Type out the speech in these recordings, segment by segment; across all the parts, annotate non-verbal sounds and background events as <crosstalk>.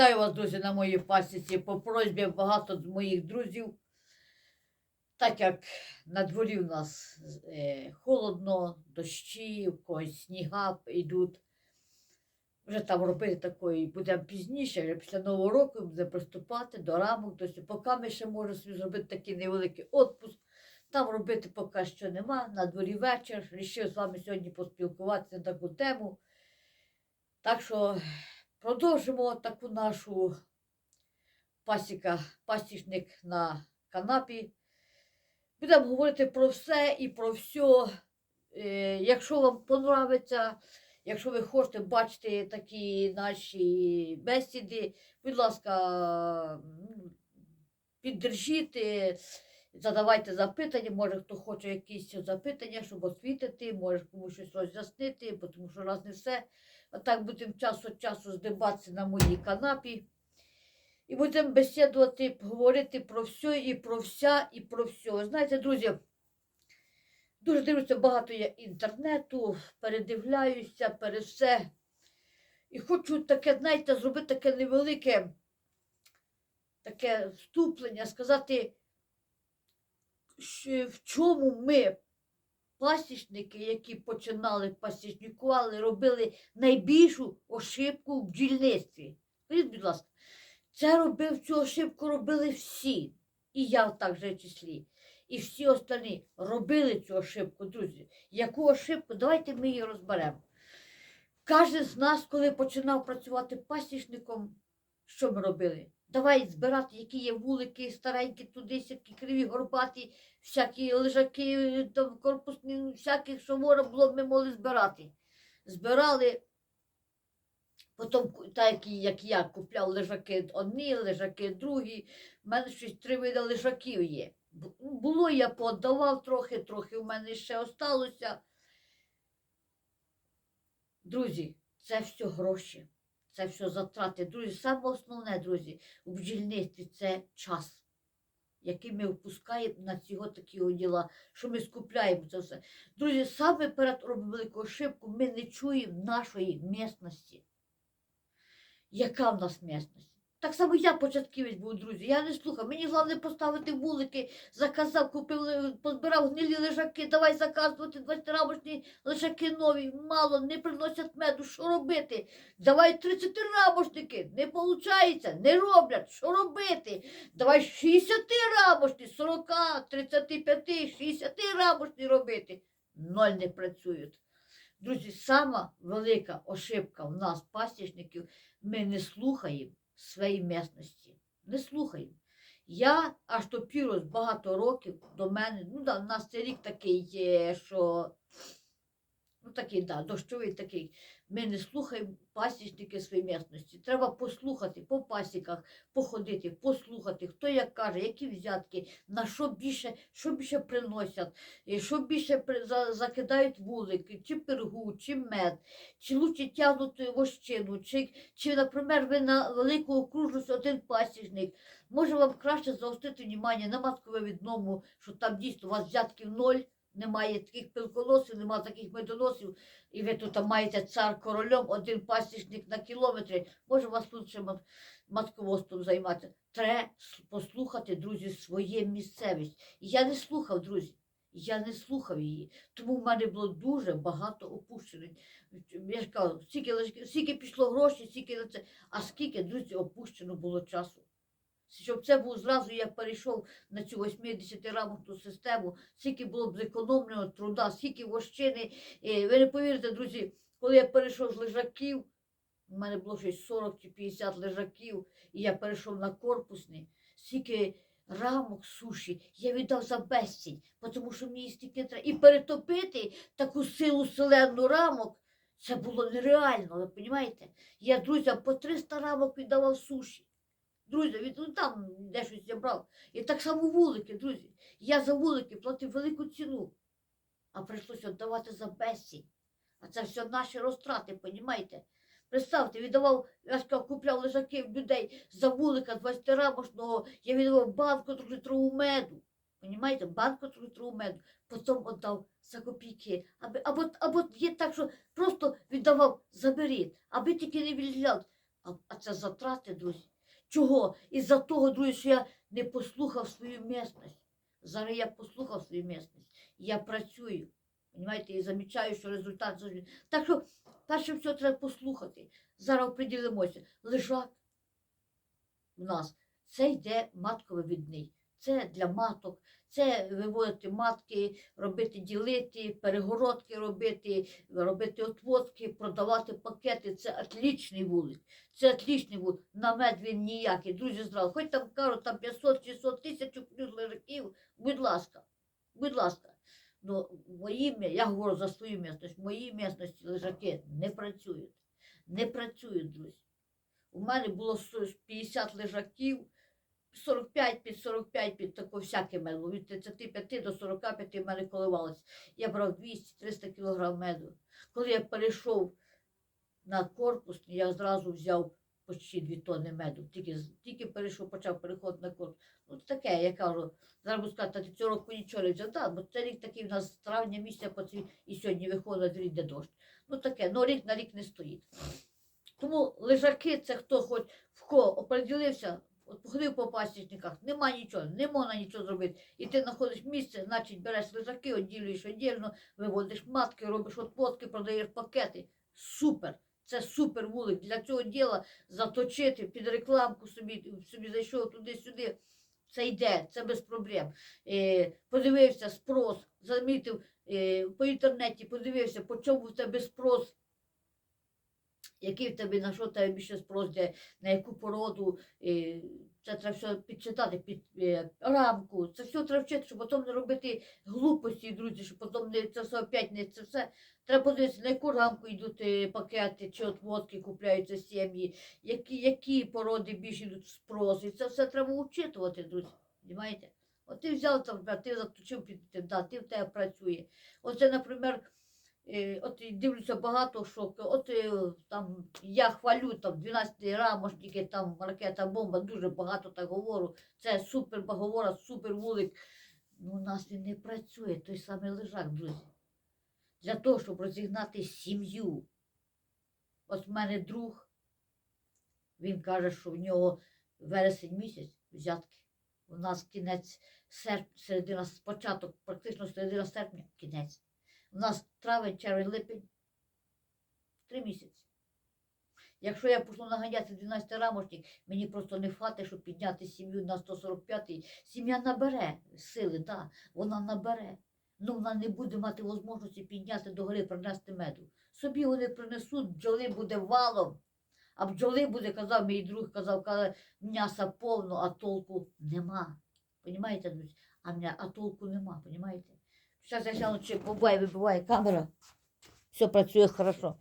Вітаю вас, друзі, на моїй пасіці. По просьбі багато з моїх друзів. Так як на дворі у нас е, холодно, дощі, в когось сніга йдуть. Вже там робити такої будемо пізніше, вже після Нового року будемо приступати до рамок. Тобто, поки ми ще можемо собі зробити такий невеликий відпуск. Там робити поки що нема. На дворі вечір. Рішив з вами сьогодні поспілкуватися на таку тему. Так що продовжимо таку нашу пасіка, пасічник на канапі. Будемо говорити про все і про все. Якщо вам подобається, якщо ви хочете бачити такі наші бесіди, будь ласка, піддержіть, е, задавайте запитання, може хто хоче якісь запитання, щоб освітити, може комусь щось роз'яснити, тому що раз не все. Отак будемо час від часу здибатися на моїй канапі. І будемо бесідувати, говорити про все і про вся, і про все. Знаєте, друзі, дуже дивлюся багато я інтернету, передивляюся, перед все. І хочу таке, знаєте, зробити таке невелике таке вступлення, сказати, в чому ми, пасічники, які починали пасічникували, робили найбільшу ошибку в бджільництві. Скажіть, будь ласка, це робив цю ошибку робили всі. І я в так же числі. І всі остальні робили цю ошибку, друзі. Яку ошибку? Давайте ми її розберемо. Кожен з нас, коли починав працювати пасічником, що ми робили? Давай збирати, які є вулики, старенькі, туди, всякі криві, горбаті, всякі лежаки, там, корпусні, ну, всяких, що можна було, ми могли збирати. Збирали, потім, так як, я купляв лежаки одні, лежаки другі, в мене щось три види лежаків є. Ну, Було, я подавав трохи, трохи в мене ще осталося. Друзі, це все гроші, це все затрати. Друзі, саме основне, друзі, у бджільництві це час, який ми впускаємо на цього такі діла, що ми скупляємо це все. Друзі, саме перед робимо велику ошибку, ми не чуємо нашої місності. Яка в нас місність? Так само я початківець був, друзі. Я не слухав. Мені головне поставити вулики, заказав, купив, е, позбирав гнилі лежаки, давай заказувати 20-рамочні лежаки нові. Мало, не приносять меду. Що робити? Давай 30-рамочники. Не виходить, не роблять. Що робити? Давай 60-рамочні, 40, 35, 60-рамочні робити. Ноль не працюють. Друзі, сама велика ошибка в нас, пасічників, ми не слухаємо своєї місності. Не слухаємо. Я аж то пірос багато років до мене, ну да, у нас цей рік такий є, що ну такий, да, дощовий такий. Ми не слухаємо пасічники своєї місності. Треба послухати по пасіках, походити, послухати, хто як каже, які взятки, на що більше, що більше приносять, що більше закидають вулики, чи пергу, чи мед, чи лучше тягнуть вощину, чи, чи, наприклад, ви на велику окружність один пасічник. Може вам краще заострити увагу на матковивідному, що там дійсно у вас взятків ноль, немає таких пилконосів, немає таких медоносів, і ви тут маєте цар корольом, один пасічник на кілометри. Може вас лучше матководством займатися. Треба послухати, друзі, своє місцевість. Я не слухав, друзі. Я не слухав її. Тому в мене було дуже багато опущень. Я ж кажу, скільки, лиш- скільки пішло грошей, скільки на це, а скільки, друзі, опущено було часу. Щоб це був зразу, я перейшов на цю 80-рамочну систему, скільки було б зекономленого труда, скільки вощини. Ви не повірите, друзі, коли я перейшов з лежаків, у мене було щось 40 чи 50 лежаків, і я перейшов на корпусні, скільки рамок суші я віддав за безцінь, тому що мені стільки треба. І перетопити таку силу селену рамок, це було нереально, ви розумієте? Я друзям по 300 рамок віддавав суші. Друзі, від ну, там де я. І так само вулики, друзі. Я за вулики платив велику ціну, а прийшлося віддавати за безцінь. А це все наші розтрати, розумієте? Представте, віддавав, я кажу, купляв лежаки людей за вулика 20 рамошного, я віддавав банку трьохлітрову меду. Понімаєте, банку трьохлітрову меду, потім віддав за копійки. Аби, або, або є так, що просто віддавав, заберіть, аби тільки не відділяв. А, а це затрати, друзі. Чого? Із-за того, друзі, що я не послухав свою місність. Зараз я послухав свою місність. Я працюю. Понімаєте, і замічаю, що результат завжди. Так що, перше все треба послухати. Зараз оприділимося. Лежак у нас це йде матковивідний. Це для маток, це виводити матки, робити ділити, перегородки робити, робити отводки, продавати пакети. Це отлічний вулик. Це отлічний вулик. На мед він ніякий. Друзі, зразу. Хоч там кажуть, там 500-600 тисяч плюс лежаків. Будь ласка, будь ласка. Ну, мі- я говорю за свою місцевість, в моїй місцевості лежаки не працюють. Не працюють, друзі. У мене було сто- 50 лежаків, 45 під 45 під тако всяке меду. Від 35 до 45 в мене коливалося. Я брав 200-300 кг меду. Коли я перейшов на корпус, я зразу взяв почти 2 тонни меду. Тільки, тільки перейшов, почав переход на корпус. Ну таке, я кажу, зараз буду сказати, ти цього року нічого не взяв. Так, бо це рік такий в нас з травня місяця по цій- і сьогодні виходить рік де дощ. Ну таке, ну рік на рік не стоїть. Тому лежаки це хто хоч в кого оприділився, от походив по пасічниках, нема нічого, не можна нічого зробити. І ти знаходиш місце, значить береш лежаки, оділюєш одільно, виводиш матки, робиш отводки, продаєш пакети. Супер! Це супер вулик. Для цього діла заточити під рекламку собі, собі зайшов туди-сюди. Це йде, це без проблем. Е, подивився спрос, замітив е, по інтернеті, подивився, по чому в тебе спрос який в тебе, на що тебе більше спрос, на яку породу, це треба все підчитати під е, рамку, це все треба вчити, щоб потім не робити глупості, друзі, щоб потім не, це все опять не це все. Треба подивитися, на яку рамку йдуть е, пакети чи от водки купляються сім'ї, які, які породи більше йдуть в спрос. І це все треба вчитувати, друзі. Розумієте? От ти взяв там, ти заточив під да, ти в тебе працює. Оце, наприклад, От дивлюся багато що. От е, там я хвалю там 12 рамошники, там ракета бомба, дуже багато так говорю. Це супер говора, супер вулик. Ну, у нас він не працює, той самий лежак, друзі. Для того, щоб розігнати сім'ю. От в мене друг, він каже, що в нього вересень місяць взятки. У нас кінець серпня, середина, початок, практично середина серпня, кінець. У нас травень, червень, липень. Три місяці. Якщо я почну наганяти 12 рамочник, мені просто не хватить, щоб підняти сім'ю на 145-й. Сім'я набере сили, да, вона набере. Ну вона не буде мати можливості підняти до гори, принести меду. Собі вони принесуть, бджоли буде валом. А бджоли буде, казав мій друг, казав, каже, м'яса повно, а толку нема. Понімаєте, друзі? А, а толку нема, понімаєте? Зараз я гляну, чи буває, вибиває камера. Все працює хорошо.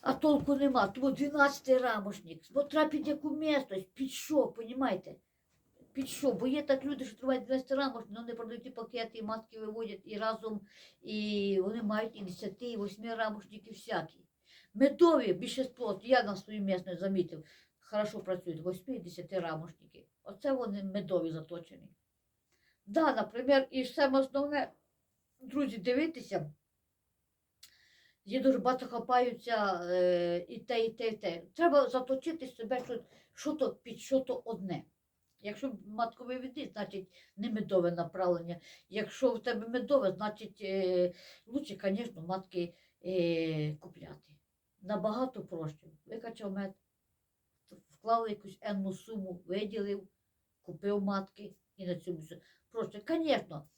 А толку нема. Тому 12 рамошник. Бо треба під яку місто, під що, понімаєте? Під що? Бо є так люди, що тривають 12 рамошник, але вони продають і пакети, і матки виводять і разом, і вони мають і 10, і 8 рамошників всякі. Медові більше сплот, я на свою місну замітив, хорошо працюють 8 і 10 рамошники. Оце вони медові заточені. Да, наприклад, і саме основне, друзі, дивитися. Є дуже багато хапаються е, і те, і те, і те. Треба заточити себе що, що то під що то одне. Якщо матковий відріз, значить не медове направлення. Якщо в тебе медове, значить е, лучше, звісно, матки е, купляти. Набагато проще. Викачав мед, вклав якусь енну суму, виділив, купив матки і на цьому. Просто, звісно,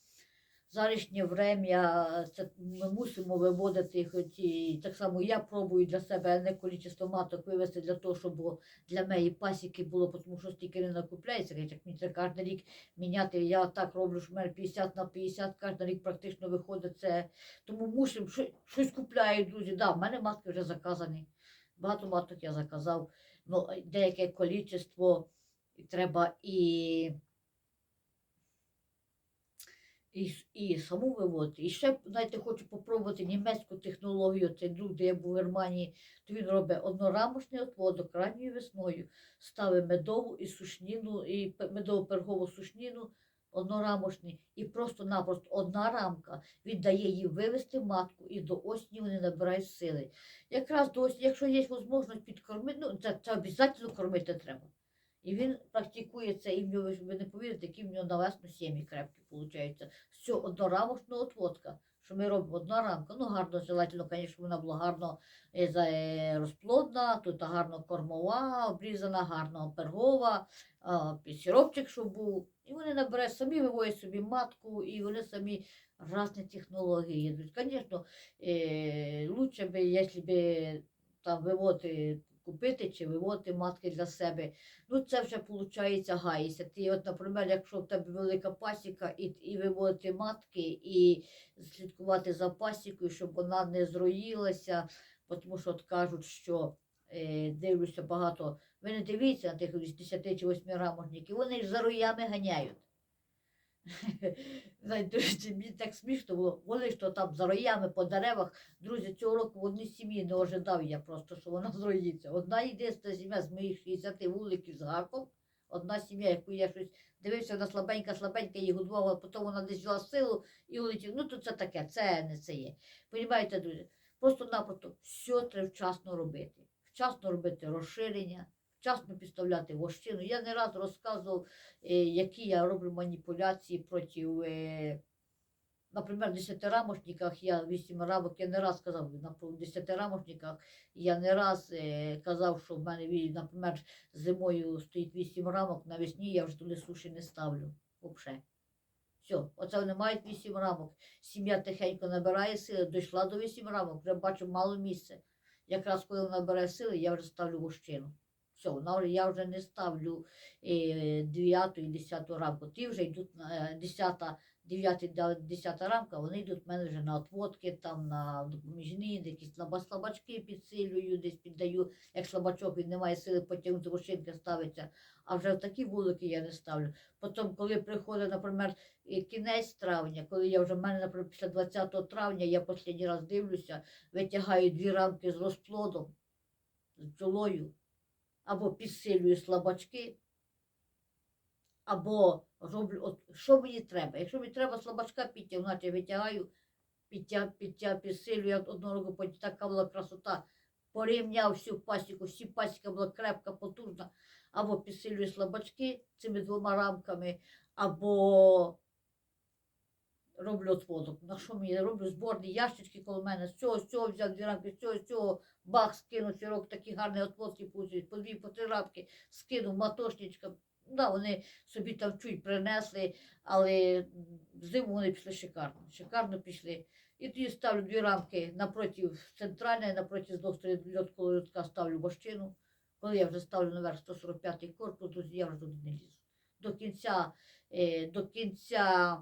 зарішнє время це ми мусимо виводити, хоч і так само я пробую для себе не кількість маток вивести для того, щоб для моєї пасіки було, тому що стільки не накупляється. Як мені треба кожен рік міняти. Я так роблю, що в мене 50 на 50, кожен рік практично виходить це. Тому мусимо щось купляю, друзі. Да, в мене матки вже заказані. Багато маток я заказав. Ну, деяке кількість треба і і, і саму виводити. І ще, знаєте, хочу попробувати німецьку технологію. Цей друг, де я був в Германії, то він робить однорамочний отводок ранньою весною, ставить медову і сушніну, і пе- медово-пергову сушніну однорамочні, і просто-напросто одна рамка віддає їм вивести матку, і до осені вони набирають сили. Якраз до осені, якщо є можливість підкормити, ну це, це обов'язково кормити треба. І він практикує це, і в нього, ви не повірите, які в нього на весну сім'ї крепкі виходить. Все, однорамочна отводка. Що ми робимо одна рамка. Ну, гарно, желательно, звісно, вона була гарно е, е, розплодна, тут гарно кормова, обрізана, гарно пергова, сиропчик, щоб був. І вони набирають самі виводять собі матку, і вони самі різні технології йдуть. Звісно, е, би, якщо би там виводити, купити чи виводити матки для себе. Ну, це вже виходить гаїся. Ти, от, наприклад, якщо в тебе велика пасіка, і, і виводити матки, і слідкувати за пасікою, щоб вона не зроїлася, тому що от кажуть, що е, дивлюся багато. Ви не дивіться на тих 10 чи 8 рамочників, вони ж за роями ганяють. <laughs> Знаєте, мені так смішно було. Вони то там за роями по деревах. Друзі, цього року в одній сім'ї не ожидав я просто, що вона <laughs> зроїться. Одна єдина сім'я з моїх 60 вуликів з гаком. Одна сім'я, яку я щось дивився, вона слабенька, слабенька, її годувала, потім вона десь взяла силу і улетіла. Ну, то це таке, це не це є. Понімаєте, друзі? Просто-напросто все треба вчасно робити. Вчасно робити розширення, вчасно підставляти вощину. Я не раз розказував, е, які я роблю маніпуляції проти, е, наприклад, в десятирамочниках я вісім рамок, я не раз казав, в десятирамочниках я не раз е, казав, що в мене, наприклад, зимою стоїть вісім рамок, навесні я вже туди суші не ставлю. Взагалі. Все, оце вони мають вісім рамок. Сім'я тихенько набирає сили, дійшла до вісім рамок, вже бачу мало місця. Якраз коли набирає сили, я вже ставлю вощину. Все, вона я вже не ставлю е, 9 і 10 рамку. Ті вже йдуть на е, 10, 9, 10 рамка, вони йдуть в мене вже на отводки, там на допоміжні, якісь слаба- слабачки підсилюю, десь піддаю. Як слабачок він не має сили потягнути вощинки, ставиться. А вже в такі вулики я не ставлю. Потім, коли приходить, наприклад, кінець травня, коли я вже в мене, наприклад, після 20 травня, я останній раз дивлюся, витягаю дві рамки з розплодом, з бджолою, або підсилюю слабачки, або роблю, от, що мені треба. Якщо мені треба слабачка підтягнути, я витягаю, підтяг, підтяг, підсилюю, я року потім така була красота. Порівняв всю пасіку, всі пасіка була крепка, потужна, або підсилюю слабачки цими двома рамками, або роблю отводок. На що мені роблю зборні ящички коло мене, з цього, з цього взяв дві рамки, з цього, з цього, бах, скинув сірок, такі гарні отводки получить, по дві, по три рамки, скинув матошничка. Да, вони собі там чуть принесли, але зиму вони пішли шикарно. Шикарно пішли. І тоді ставлю дві рамки напроти центральної, напроти з льоткового льотка ставлю вощину. Коли я вже ставлю наверх 145-й корпус, я вже туди не лізу. До кінця, е, до кінця,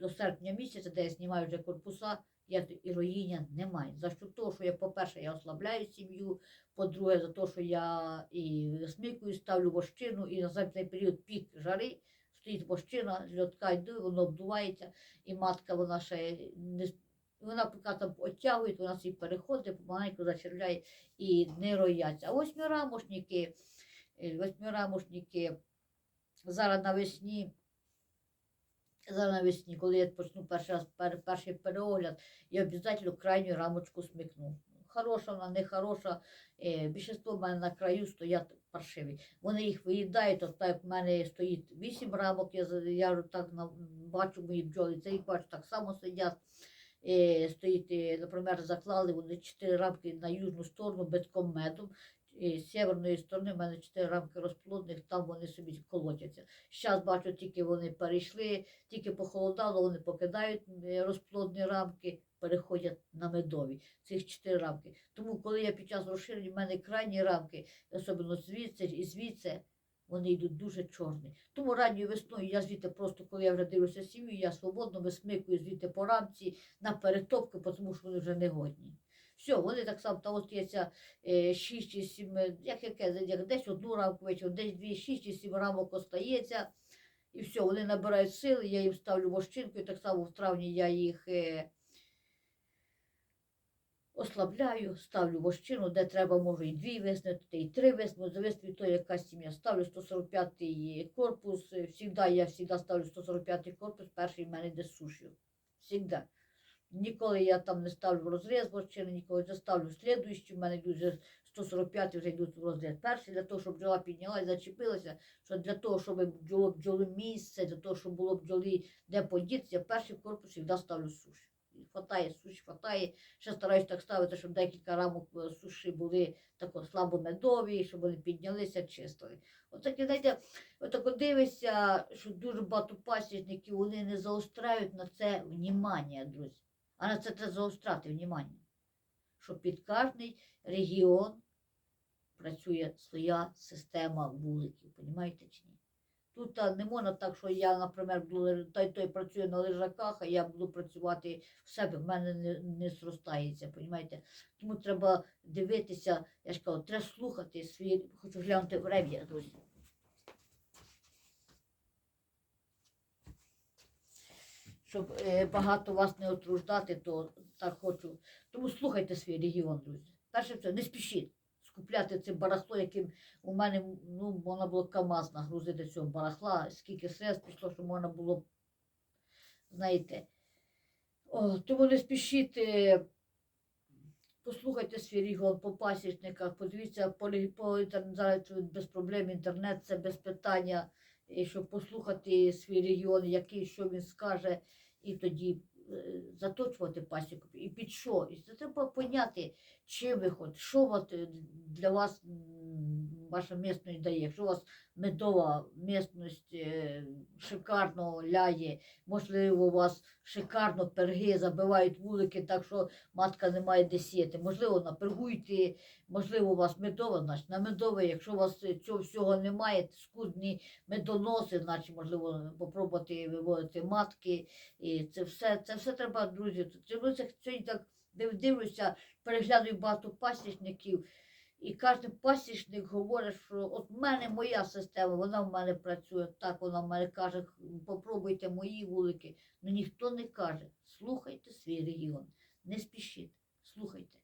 до серпня місяця, де я знімаю вже корпуса, я роїння немає. За що того, що я, по-перше, я ослабляю сім'ю, по-друге, за те, що я і смикую, ставлю вощину, і на цей період пік жари, стоїть вощина, льотка йду, воно обдувається, і матка вона ще не вона поки там оттягує, вона собі переходить, помаленьку зачервляє і не рояться. А восьмирамошники, е, восьмирамошники зараз навесні. Зараз навесні, коли я почну перший раз пер, перший переогляд, я обов'язково крайню рамочку смикну. Хороша вона, не хороша. Е, більшість в мене на краю стоять паршиві. Вони їх виїдають, от так в мене стоїть вісім рамок, я, я так на, бачу мої бджоли, це їх бачу, так само сидять. Е, стоїть, е, наприклад, заклали вони чотири рамки на южну сторону битком медом. І з северної сторони в мене чотири рамки розплодних, там вони собі колотяться. Зараз бачу, тільки вони перейшли, тільки похолодало, вони покидають е, розплодні рамки, переходять на медові. Цих чотири рамки. Тому, коли я під час розширення, в мене крайні рамки, особливо звідси і звідси, вони йдуть дуже чорні. Тому ранньою весною я звідти просто, коли я вже дивлюся сім'ю, я свободно висмикую звідти по рамці на перетопки, тому що вони вже не годні. Все, вони так само, та е, 6 чи 7, як яке, як десь одну рамку вечір, десь дві, 6 чи 7 рамок остається. І все, вони набирають сили, я їм ставлю вощинку, і так само в травні я їх е, ослабляю, ставлю вощину, де треба, можу і дві виснути, і три виснути, зависить від того, яка сім'я. Ставлю 145-й корпус, завжди я завжди ставлю 145-й корпус, перший в мене йде з сушю. Ніколи я там не ставлю розріз вощини, ніколи я ставлю слідуючий, в мене йдуть вже 145 вже йдуть в розріз. Перший для того, щоб бджола піднялася, зачепилася, що для того, щоб бджоло бджоли місце, для того, щоб було бджолі де подітися, перший корпус завжди ставлю суші. Хватає, суші хватає. Ще стараюсь так ставити, щоб декілька рамок е, суші були тако слабо медові, щоб вони піднялися, чистили. Отаке, знаєте, отако дивишся, що дуже багато пасічників вони не заостряють на це внімання, друзі. А на це треба заостряти внімання. Що під кожний регіон працює своя система вуликів, розумієте чи ні? Тут не можна так, що я, наприклад, той той працює на лежаках, а я буду працювати в себе, в мене не, не зростається, розумієте? Тому треба дивитися, я ж кажу, треба слухати свій, хочу глянути время, друзі. Щоб е, багато вас не отруждати, то так хочу. Тому слухайте свій регіон, друзі. Перше все, не спішіть скупляти це барахло, яким у мене ну, можна було КАМАЗ нагрузити цього барахла, скільки средств пішло, що можна було, знаєте. О, тому не спішіть, е, послухайте свій регіон по пасічниках, подивіться по, по зараз без проблем інтернет, це без питання, і щоб послухати свій регіон, який що він скаже, і тоді е, заточувати пасіку. І під що? І це треба поняти, чим ви хочете, що е, для вас ваша місцевість дає. Якщо у вас медова місцевість е, шикарно ляє, можливо, у вас шикарно перги забивають вулики, так що матка не має де сіяти. Можливо, напергуйте, можливо, у вас медова, значить на медове, якщо у вас е, цього всього немає, скудні медоноси, значить, можливо, попробувати виводити матки. І це все, це все треба, друзі. Це це сьогодні так див- дивлюся, переглядаю багато пасічників. І кожен пасічник говорить, що от в мене моя система, вона в мене працює так, вона в мене каже, попробуйте мої вулики. Ну ніхто не каже, слухайте свій регіон, не спішіть, слухайте,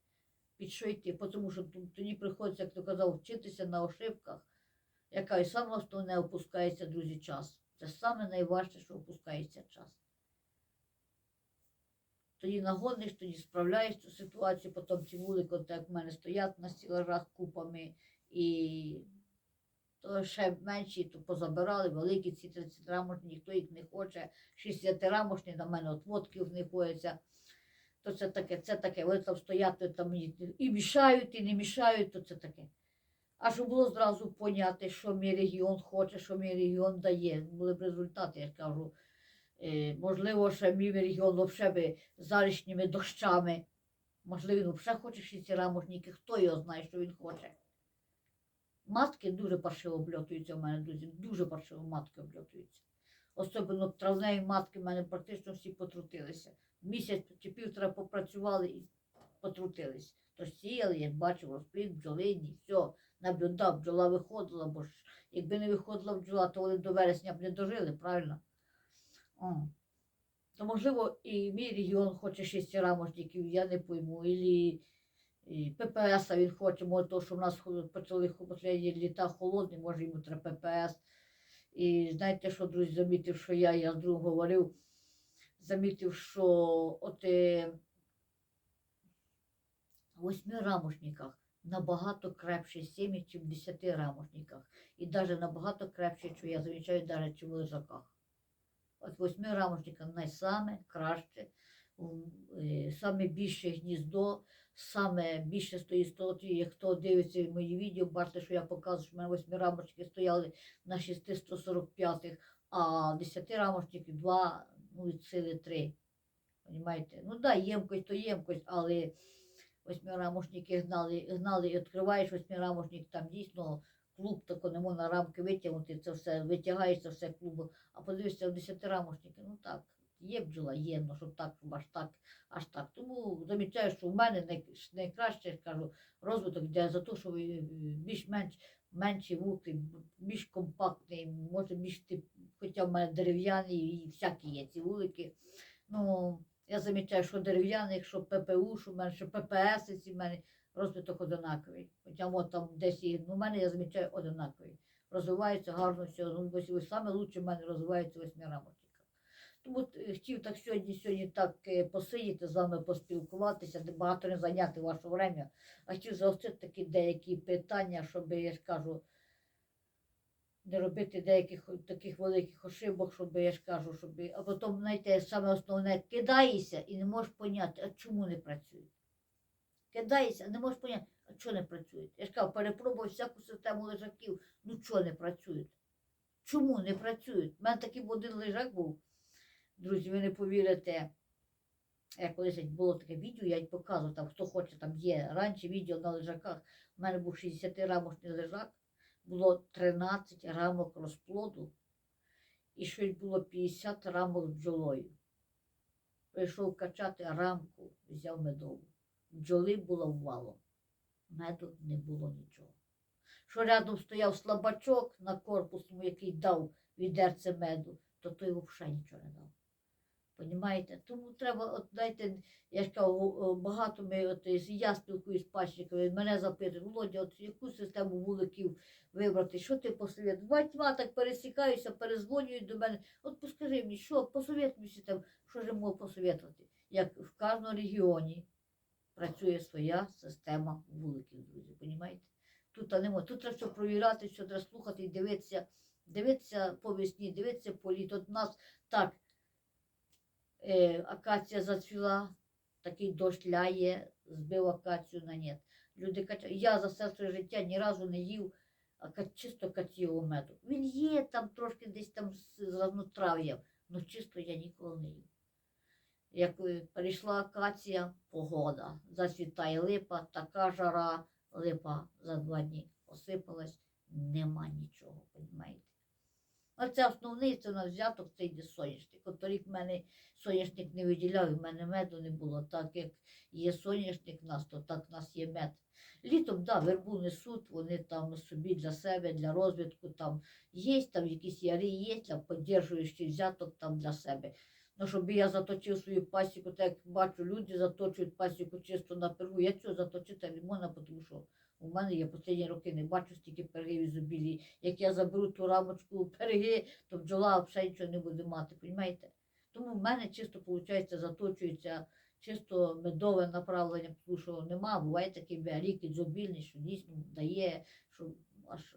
під що йти, тому що тоді приходиться, як ти казав, вчитися на ошибках, яка і саме основне опускається, друзі, час. Це саме найважче, що опускається час. Тоді нагодиш, тоді справляєш цю ситуацію, потім ці вулики, як в мене стоять на стілажах купами, і то ще менші, то позабирали, великі ці 30 рамошні, ніхто їх не хоче, 60 рамошні, на мене от водки в ходяться. То це таке, це таке, вони там стоять, то там і- мішають, і не мішають, то це таке. А щоб було зразу поняти, що мій регіон хоче, що мій регіон дає. Були б результати, я кажу. Е, можливо, ще мій регіон взагалі би залишніми дощами. Можливо, він взагалі хоче ці рамошники, хто його знає, що він хоче. Матки дуже паршиво обльотуються в мене, друзі, дуже паршиво матки обльотуються. Особливо травневі матки в мене практично всі потрутилися. Місяць чи півтора попрацювали і потрутились. Тож сіяли, як бачив, розплід, бджолині, все, наблюдав, бджола виходила, бо ж якби не виходила бджола, то вони до вересня б не дожили, правильно? О. То, можливо, і мій регіон хоче шестирамошників, я не пойму. Ілі ППС він хоче, може, то, що в нас почали останні літа холодні, може йому треба ППС. І знаєте що, друзі, замітив, що я, я з другом говорив, замітив, що от е, в восьмирамошниках набагато крепші сім'ї, ніж в десятирамошниках. І навіть набагато крепші, що я замічаю, навіть в лежаках. От восьми рамочників найсаме краще, е, саме більше гніздо, саме більше стоїть столоті. Хто дивиться мої відео, бачите, що я показую, що в мене восьми рамочки стояли на 645-х, а 10 рамочників 2, ну від сили 3. Понімаєте? Ну так, да, ємкость то ємкость, але восьмирамошники гнали, гнали і відкриваєш восьмирамошник, там дійсно клуб тако не можна рамки витягнути, це все, витягаєш це все клубу. А подивишся в десятирамошники, ну так, є бджола, є, ну щоб так, аж так, аж так. Тому замічаю, що в мене най, найкраще, я розвиток йде за те, що е, більш-менш менші вулки, більш компактний, може більш тип, хоча в мене дерев'яні і всякі є ці вулики. Ну, Я замічаю, що дерев'яних, що ППУ, що в мене, що ППС, ці в мене розвиток одинаковий. Хоча от там десь і ну, в мене я замічаю одинаковий. Розвивається гарно все. Ну, ось, ось саме лучше в мене розвивається восьмирамочника. Тому е, хотів так сьогодні, сьогодні так е, посидіти з вами, поспілкуватися, багато не зайняти ваше время, а хотів заострити такі деякі питання, щоб я ж кажу, не робити деяких таких великих ошибок, щоб я ж кажу, щоб а потім, знаєте, саме основне кидаєшся і не можеш поняти, а чому не працює. Кидаєшся, не можеш поняти, а чого не працюють. Я ж кажу, перепробував всяку систему лежаків, ну чого не працюють? Чому не працюють? У мене такий один лежак був. Друзі, ви не повірите. Я колись було таке відео, я показував, там, хто хоче, там є раніше відео на лежаках. У мене був 60-рамочний лежак, було 13 рамок розплоду і щось було 50 рамок бджолою. Прийшов качати рамку, взяв медову. Бджоли було ввалом. Меду не було нічого. Що рядом стояв слабачок на корпусному, який дав відерце меду, то той взагалі нічого не дав. Понімаєте? Тому треба, от дайте, я ж кажу, багато ми, от я спілкуюсь з пасічниками, мене запитують, Володя, от яку систему вуликів вибрати, що ти посовєтуєш? Батьма так пересікаюся, перезвонюють до мене. От поскажи мені, що посовєтуйся там, що ж можу посовєтувати? Як в кожному регіоні працює своя система вуликів, друзі, понімаєте? Тут не може. Тут треба все провіряти, все треба слухати і дивитися, дивитися по весні, дивитися по літ. От у нас так е, акація зацвіла, такий дощ ляє, збив акацію на нет. Люди кажуть, я за все своє життя ні разу не їв ака- чисто каційного меду. Він є там трошки десь там з разнотрав'ям, але чисто я ніколи не їв. Як е, перейшла акація, погода, зацвітає липа, така жара, липа за два дні осипалась, нема нічого, розумієте? А це основний, це на взяток, це йде соняшник. От торік в мене соняшник не виділяв, і в мене меду не було. Так як є соняшник в нас, то так в нас є мед. Літом, да, вербу несуть, вони там собі для себе, для розвитку там є, там якісь яри є, там підтримуючий взяток там для себе. Ну, щоб я заточив свою пасіку, так як бачу, люди заточують пасіку чисто на пергу. Я цього заточити не можна, тому що у мене я останні роки не бачу стільки пергів ізобілії. Як я заберу ту рамочку перги, то бджола взагалі нічого не буде мати, розумієте? Тому в мене чисто, виходить, заточується чисто медове направлення, тому що нема, буває такий рік ізобільний, що дійсно дає, що аж,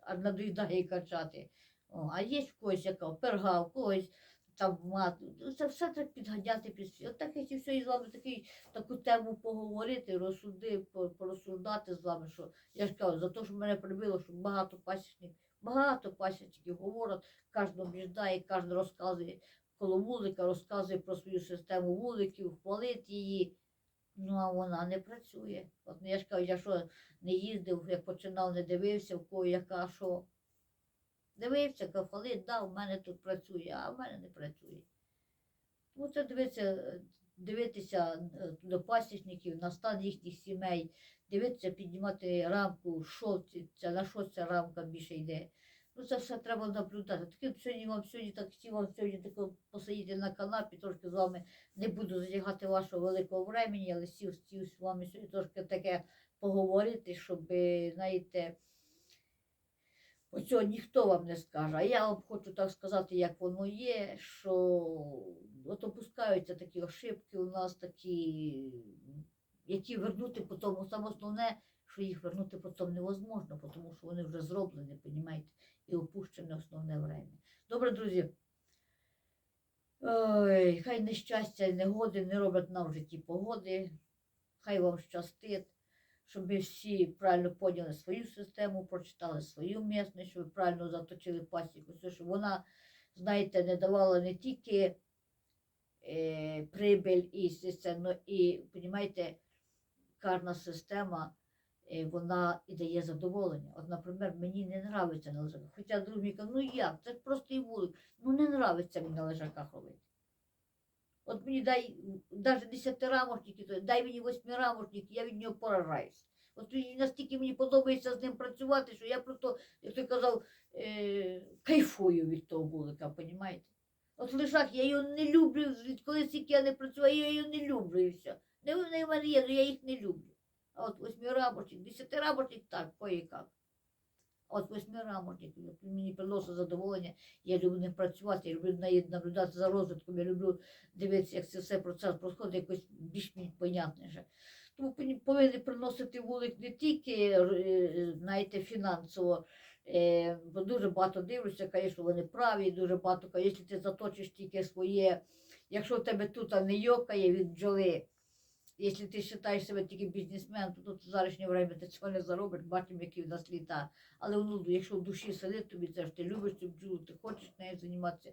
аж <laughs> надоїдає качати. О, а є в когось яка перга, в когось там мат. Ну, Це все треба підганяти під свій. От так я все із вами такий, таку тему поговорити, розсуди, по- порозсуждати з вами, що я ж кажу, за те, що мене прибило, що багато пасічників, багато пасічників говорять, кожен об'їжджає, кожен розказує коло вулика, розказує про свою систему вуликів, хвалить її. Ну, а вона не працює. От я ж кажу, я що не їздив, як починав, не дивився, в кого яка що. Дивився, кафалит, да, в мене тут працює, а в мене не працює. Тому це дивитися, дивитися е, до пасічників, на стан їхніх сімей, дивитися, піднімати рамку, що ця, на що ця рамка більше йде. Ну, це все треба наблюдати. Таким сьогодні вам сьогодні так хотів вам сьогодні тако посидіти на канапі, трошки з вами не буду затягати вашого великого времени, але сів, сів з вами сьогодні трошки таке поговорити, щоб, знаєте, Оцього ніхто вам не скаже. А я вам хочу так сказати, як воно є, що от опускаються такі ошибки у нас такі, які вернути потім, саме основне, що їх вернути потім невозможно, тому що вони вже зроблені, понімаєте, і опущене основне время. Добре, друзі. Ой, хай нещастя і негоди не роблять нам в житті погоди. Хай вам щастить щоб ви всі правильно поняли свою систему, прочитали свою місцевість, щоб ви правильно заточили пасіку, щоб вона, знаєте, не давала не тільки е, прибиль і систему, і, розумієте, кожна система, е, вона і дає задоволення. От, наприклад, мені не подобається на лежаках. Хоча друг мені каже, ну як, це ж простий вулик, ну не подобається мені на лежаках робити. От мені дай навіть десятирамошники, то дай мені восьмирамошник, я від нього поражаюсь. От і настільки мені подобається з ним працювати, що я просто, як ти казав, е, кайфую від того вулика, понімаєте? От лишак, я його не люблю, відколи стільки я не працювала, я його не люблю і все. Не в мене є, але я їх не люблю. А от восьмирамочник, десятирамочник так, кое-як. От восьмирамочник, от мені приносить задоволення, я люблю ним працювати, я люблю на- наблюдати за розвитком, я люблю дивитися, як це все процес проходить, якось більш понятніше. Тому повинні- приносити вулик не тільки, е, знаєте, фінансово, е, бо дуже багато дивлюся, звісно, вони праві, дуже багато, якщо ти заточиш тільки своє, якщо в тебе тут не йокає від бджоли, якщо ти вважаєш себе тільки бізнесмен, то тут в зарішнє время ти цього не заробиш, бачимо, які в нас літа. Але ну, якщо в душі сидить тобі, це ж ти любиш цю бджолу, ти хочеш нею займатися,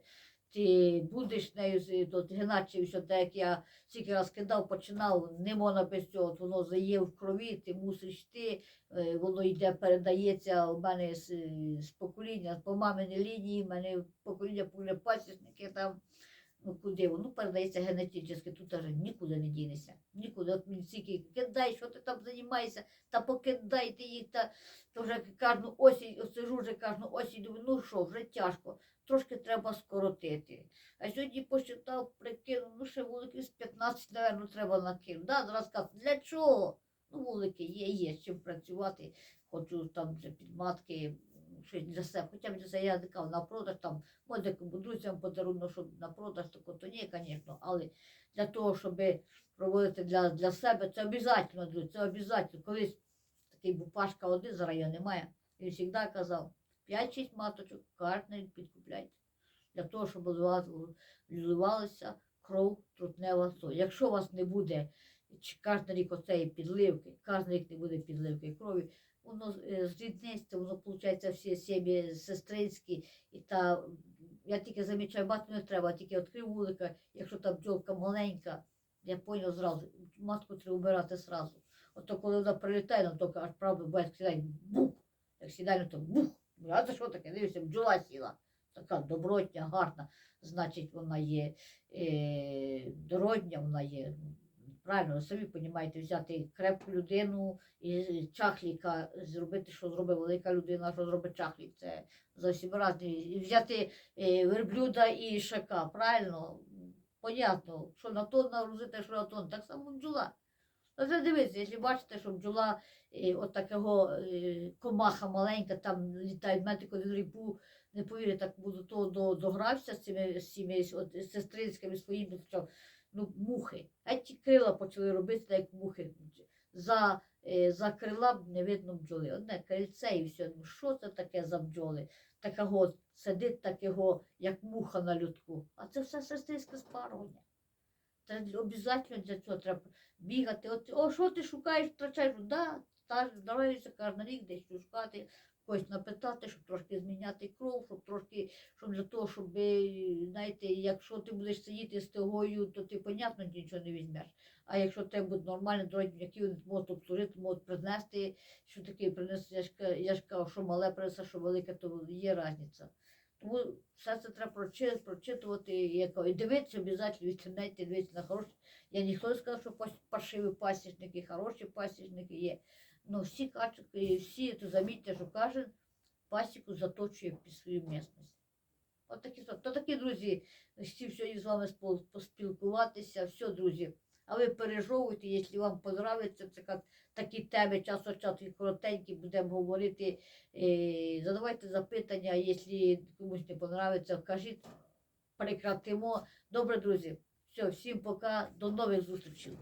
ти будеш нею, то Геначе, що так як я стільки раз кидав, починав, не можна без цього, от воно зає в крові, ти мусиш йти, е, воно йде, передається у мене з, з покоління, по маминій лінії, в мене покоління пасічники там. Ну куди воно передається генетично, тут аж нікуди не дінешся. Нікуди. От мені стільки кидай, що ти там займаєшся, та покидайте їх, та то вже кожну осінь, сижу вже кожну осінь, ну що, вже тяжко, трошки треба скоротити. А сьогодні посчитав, прикинув, ну ще вуликів з 15, напевно, треба накинути. Да, зараз кажу, для чого? Ну, вулики є, є з чим працювати. Хочу там вже підматки, щось для себе. Хоча б для себе я не на продаж там, може друзям подарунок, щоб на продаж, то, то ні, звісно, але для того, щоб проводити для, для себе, це обов'язково, друзі, це обов'язково. Колись такий був Пашка один, зараз його немає. Він завжди казав, 5-6 маточок, кожен підкупляйте. Для того, щоб вливалася кров трутнева соль. Якщо у вас не буде чи кожен рік оцеї підливки, кожен рік не буде підливки крові, воно е, зрідниться, воно виходить всі сім'ї сестринські, і та я тільки замічаю, багато не треба, тільки відкрив вулика, якщо та бджолка маленька, я поняв зразу, матку треба вбирати зразу. Ото коли вона прилітає, тільки аж правда буває, сідає, бух, як сідає, ну, то бух. А це що таке? Дивишся, бджола сіла. Така добротня, гарна, значить, вона є е, дородня, вона є. Правильно, самі розумієте, взяти крепку людину і чахліка зробити, що зробить велика людина, що зробить чахлік. Це зовсім різні. І взяти е, верблюда і шака, правильно? Понятно, що на то нагрузити, що на то. Так само бджола. Ну, це дивіться, якщо бачите, що бджола е, от такого е, комаха маленька, там літає, в мене тако один рік був, не повірю, так буду то до, догрався з цими, з цими от, сестринськими своїми, ну, мухи. А ті крила почали робити, як мухи. За, е, за крила не видно бджоли. Одне крильце і все. Ну що це таке за бджоли? Такого сидить такого, як муха на людку. А це все сестринське спарування. Це обов'язково для цього треба бігати. От, о, що ти шукаєш, втрачаєш? Да, та здоров'я кожен рік десь шукати, когось напитати, щоб трошки зміняти кров, щоб трошки, щоб для того, щоб, е, знаєте, якщо ти будеш сидіти з тигою, то ти, понятно, нічого не візьмеш. А якщо тебе будуть нормальні дорогі, які вони можуть обслужити, можуть принести, що таке принести, я ж, я ж кажу, що мале принесе, що велике, то є різниця. Тому все це треба прочи- прочитувати і дивитися обов'язково в інтернеті, дивитися на хороші. Я ніхто не сказав, що паршиві пасічники, хороші пасічники є. Ну всі кажуть, всі, то замітьте, що кожен пасіку заточує під свою місцевість. От такі, то такі, друзі, хотів сьогодні з вами поспілкуватися. Все, друзі. А ви пережовуйте, якщо вам подобається такі теми, час від часу коротенькі, будемо говорити. Задавайте запитання, якщо комусь не подобається, кажіть, прекратимо. Добре, друзі. Все, всім пока, до нових зустрічей.